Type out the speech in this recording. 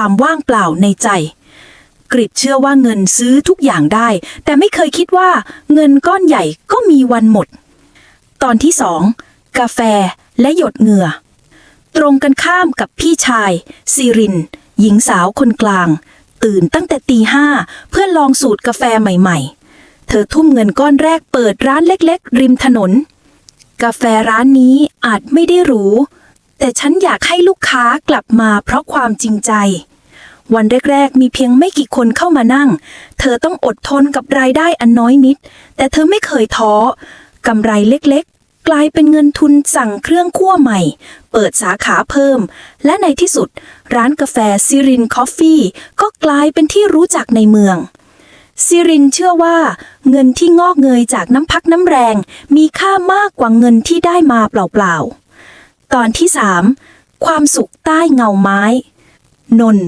ความว่างเปล่าในใจ กริดเชื่อว่าเงินซื้อทุกอย่างได้ แต่ไม่เคยคิดว่าเงินก้อนใหญ่ก็มีวันหมด ตอนที่สองกาแฟและหยดเหงื่อ ตรงกันข้ามกับพี่ชายซีริน หญิงสาวคนกลาง ตื่นตั้งแต่ตีห้าเพื่อลองสูตรกาแฟใหม่ๆ เธอทุ่มเงินก้อนแรกเปิดร้านเล็กๆ ริมถนน กาแฟร้านนี้อาจไม่ได้หรูแต่ฉันอยากให้ลูกค้ากลับมาเพราะความจริงใจ วันแรกๆ มีเพียงไม่กี่คนเข้ามานั่ง เธอต้องอดทนกับรายได้อันน้อยนิด แต่เธอไม่เคยท้อกำไรเล็กๆ กลายเป็นเงินทุนสั่งเครื่องคั่วใหม่ เปิดสาขาเพิ่ม และในที่สุด ร้านกาแฟซิรินคอฟฟี่ก็กลายเป็นที่รู้จักในเมืองซิรินเชื่อว่า เงินที่งอกเงยจากน้ำพักน้ำแรง มีค่ามากกว่าเงินที่ได้มาเปล่าๆ ตอนที่สามความสุขใต้เงาไม้ นนท์